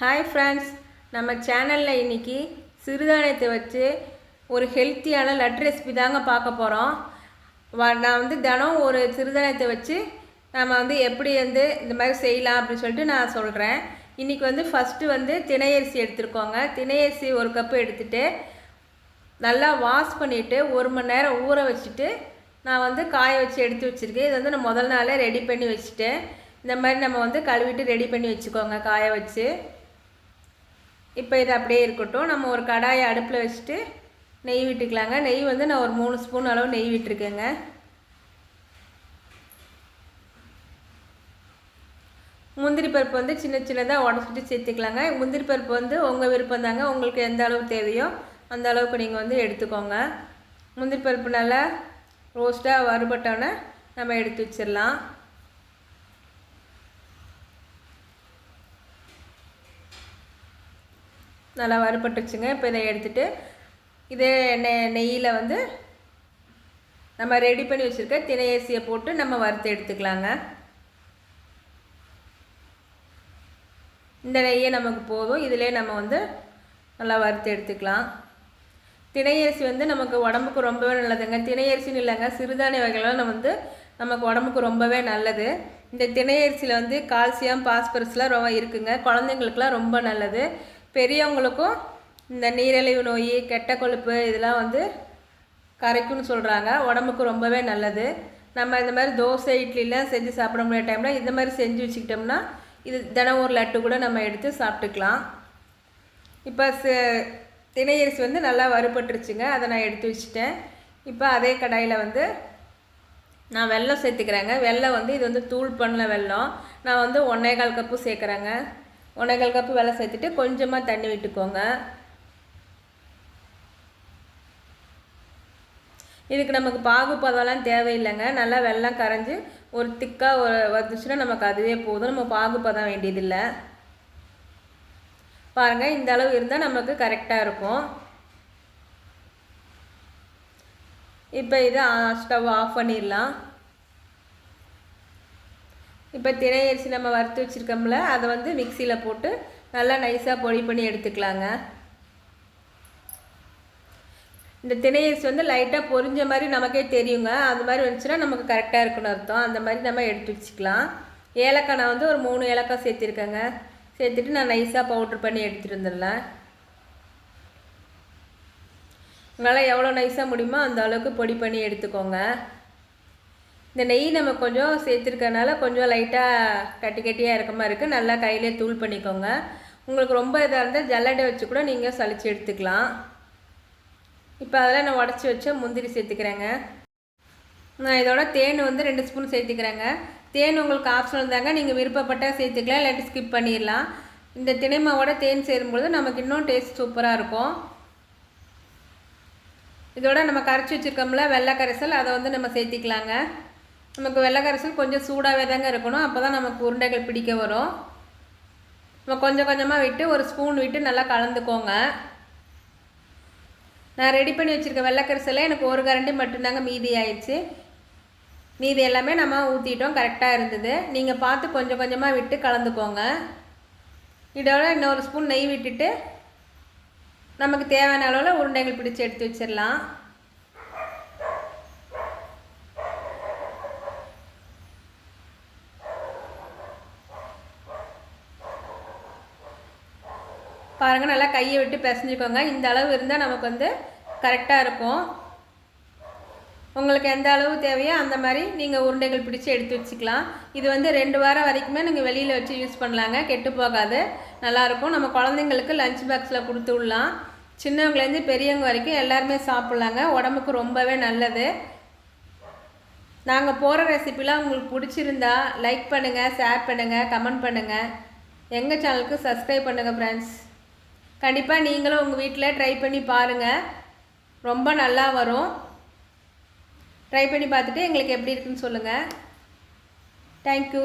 Hi friends நம்ம சேனலில் இன்றைக்கி சிறுதானியத்தை வச்சு ஒரு ஹெல்த்தியான லட் ரெசிபி தாங்க பார்க்க போகிறோம் நான் வந்து தினம் ஒரு சிறுதானியத்தை வச்சு நம்ம வந்து எப்படி வந்து இந்த மாதிரி செய்யலாம் அப்படின்னு சொல்லிட்டு நான் சொல்கிறேன் இன்றைக்கி வந்து ஃபஸ்ட்டு வந்து திணையரிசி எடுத்துருக்கோங்க. திணையரிசி ஒரு கப்பு எடுத்துகிட்டு நல்லா வாஷ் பண்ணிவிட்டு ஒரு மணி நேரம் ஊற வச்சுட்டு நான் வந்து காய வச்சு எடுத்து வச்சுருக்கேன். இது வந்து நான் முதல் நாளே ரெடி பண்ணி வச்சுட்டேன். இந்த மாதிரி நம்ம வந்து கழுவிட்டு ரெடி பண்ணி வச்சுக்கோங்க காய வச்சு. இப்போ இது அப்படியே இருக்கட்டும். நம்ம ஒரு கடாயை அடுப்பில் வச்சுட்டு நெய் விட்டுக்கலாங்க. நெய் வந்து நான் ஒரு மூணு ஸ்பூன் அளவு நெய் விட்டுருக்கேங்க. முந்திரி பருப்பு வந்து சின்ன சின்னதாக உடச்சிட்டு சேர்த்துக்கலாங்க. முந்திரி பருப்பு வந்து உங்கள் விருப்பம் தாங்க. உங்களுக்கு எந்த அளவு தேவையோ அந்த அளவுக்கு நீங்கள் வந்து எடுத்துக்கோங்க. முந்திரி பருப்பு நல்லா ரோஸ்ட்டாக வறுபட்டோன்னே நம்ம எடுத்து வச்சிடலாம். நல்லா வறுபட்டுச்சுங்க இப்போ இதை எடுத்துகிட்டு இதே நெய் நெய்யில் வந்து நம்ம ரெடி பண்ணி வச்சுருக்க தினையரிசியை போட்டு நம்ம வறுத்து எடுத்துக்கலாங்க. இந்த நெய்யே நமக்கு போதும். இதிலே நம்ம வந்து நல்லா வறுத்து எடுத்துக்கலாம். திணையரிசி வந்து நமக்கு உடம்புக்கு ரொம்பவே நல்லதுங்க. தினையரிசின்னு இல்லைங்க. சிறுதானிய வகைகள்லாம் நம்ம வந்து நமக்கு உடம்புக்கு ரொம்பவே நல்லது. இந்த திணையரிசியில் வந்து கால்சியம் பாஸ்பரஸ்லாம் ரொம்ப இருக்குங்க. குழந்தைங்களுக்குலாம் ரொம்ப நல்லது. பெரியவங்களுக்கும் இந்த நீரிழிவு நோய் கெட்ட கொழுப்பு இதெல்லாம் வந்து கரைக்கும்னு சொல்கிறாங்க உடம்புக்கு ரொம்பவே நல்லது. நம்ம இந்த மாதிரி தோசை இட்லிலாம் செஞ்சு சாப்பிட முடியாத டைமில் இந்த மாதிரி செஞ்சு வச்சுக்கிட்டோம்னா இது தினம் ஒரு லட்டு கூட நம்ம எடுத்து சாப்பிட்டுக்கலாம். இப்போ திணையரிசி வந்து நல்லா வறுபட்டுருச்சுங்க. அதை நான் எடுத்து வச்சுட்டேன். இப்போ அதே கடாயில் வந்து நான் வெல்லம் சேர்த்துக்கிறேங்க. வெல்லம் வந்து இது வந்து தூள் பண்ணல வெல்லம். நான் வந்து ஒன்றே கால் கப்பு சேர்க்குறேங்க. ஒன்றே கப்பு வெலை சேர்த்துட்டு கொஞ்சமாக தண்ணி விட்டுக்கோங்க. இதுக்கு நமக்கு பாகுப்பதம்லாம் தேவையில்லைங்க. நல்லா வெள்ளம் கரைஞ்சி ஒரு திக்காக ஒரு வந்துச்சுன்னா நமக்கு அதுவே போதும். நம்ம பாகுப்பதம் வேண்டியதில்லை. பாருங்கள் இந்த அளவு இருந்தால் நமக்கு கரெக்டாக இருக்கும். இப்போ இதை ஸ்டவ் ஆஃப் பண்ணிடலாம். இப்போ தினை அரிசி நம்ம வறுத்து வச்சுருக்கோம்ல அதை வந்து மிக்சியில் போட்டு நல்லா நைஸாக பொடி பண்ணி எடுத்துக்கலாங்க. இந்த திணையரிசி வந்து லைட்டாக பொரிஞ்ச மாதிரி நமக்கே தெரியுங்க. அது மாதிரி வந்துச்சுன்னா நமக்கு கரெக்டாக இருக்குன்னு அர்த்தம். அந்த மாதிரி நம்ம எடுத்து வச்சுக்கலாம். ஏலக்காய் நான் வந்து ஒரு மூணு ஏலக்காய் சேர்த்திருக்கேங்க. சேர்த்துட்டு நான் நைஸாக பவுட்ரு பண்ணி எடுத்துகிட்டு வந்துடலாம் உங்களால் எவ்வளோ நைஸாக முடியுமோ அந்த அளவுக்கு பொடி பண்ணி எடுத்துக்கோங்க. இந்த நெய் நம்ம கொஞ்சம் சேர்த்துருக்கனால கொஞ்சம் லைட்டாக கட்டி கட்டியாக இருக்க மாதிரி இருக்குது நல்லா கையிலே தூள் பண்ணிக்கோங்க. உங்களுக்கு ரொம்ப இதாக இருந்தால் ஜல்லடை வச்சு கூட நீங்கள் சளிச்சு எடுத்துக்கலாம். இப்போ அதெல்லாம் நான் உடச்சி வச்ச முந்திரி சேர்த்துக்கிறேங்க. நான் இதோட தேன் வந்து ரெண்டு ஸ்பூன் சேர்த்துக்கிறேங்க. தேன் உங்களுக்கு ஆப்ஷனல் தாங்க. நீங்கள் விருப்பப்பட்டால் சேர்த்துக்கலாம் இல்லாட்டி ஸ்கிப் பண்ணிடலாம் இந்த திணைமாவோட தேன் சேரும்பொழுது நமக்கு இன்னும் டேஸ்ட் சூப்பராக இருக்கும். இதோட நம்ம கரைச்சி வச்சுருக்கோம்ல வெள்ளை கரைசல் அதை வந்து நம்ம சேர்த்திக்கலாங்க. நமக்கு வெள்ளை கரைசல் கொஞ்சம் சூடாகவே தாங்க இருக்கணும். அப்போ தான் நமக்கு உருண்டைகள் பிடிக்க வரும். நம்ம கொஞ்சம் கொஞ்சமாக விட்டு ஒரு ஸ்பூன் விட்டு நல்லா கலந்துக்கோங்க. நான் ரெடி பண்ணி வச்சுருக்க வெள்ளைக்கரிசலே எனக்கு ஒரு கரண்டி மட்டும்தாங்க மீதி ஆயிடுச்சு. மீதி எல்லாமே நம்ம ஊற்றிட்டோம் கரெக்டாக இருந்தது. நீங்கள் பார்த்து கொஞ்சம் கொஞ்சமாக விட்டு கலந்துக்கோங்க. இதோட இன்னொரு ஸ்பூன் நெய் விட்டுட்டு நமக்கு தேவையான அளவில் உருண்டைகள் பிடிச்சி எடுத்து வச்சிடலாம். பாருங்கள் நல்லா கையை விட்டு பிசைஞ்சுக்கோங்க. இந்த அளவு இருந்தால் நமக்கு வந்து கரெக்டாக இருக்கும். உங்களுக்கு எந்த அளவு தேவையோ அந்த மாதிரி நீங்கள் உருண்டைகள் பிடிச்சி எடுத்து வச்சுக்கலாம். இது வந்து ரெண்டு வாரம் வரைக்குமே நீங்கள் வெளியில் வச்சு யூஸ் பண்ணலாங்க. கெட்டு போகாது. நல்லாயிருக்கும் நம்ம குழந்தைங்களுக்கு லஞ்ச் பாக்ஸில் கொடுத்து விடலாம். சின்னவங்கலேருந்து பெரியவங்க வரைக்கும் எல்லாருமே சாப்பிட்லாங்க. உடம்புக்கு ரொம்பவே நல்லது. நாங்கள் போகிற ரெசிபிலாம் உங்களுக்கு பிடிச்சிருந்தா லைக் பண்ணுங்கள் ஷேர் பண்ணுங்கள் கமெண்ட் பண்ணுங்கள் எங்கள் சேனலுக்கு சப்ஸ்கிரைப் பண்ணுங்கள் ஃப்ரெண்ட்ஸ் கண்டிப்பாக நீங்களும் உங்கள் வீட்டில் ட்ரை பண்ணி பாருங்கள் ரொம்ப நல்லா வரும். ட்ரை பண்ணி பார்த்துட்டு எங்களுக்கு எப்படி இருக்குன்னு சொல்லுங்கள் தேங்க்யூ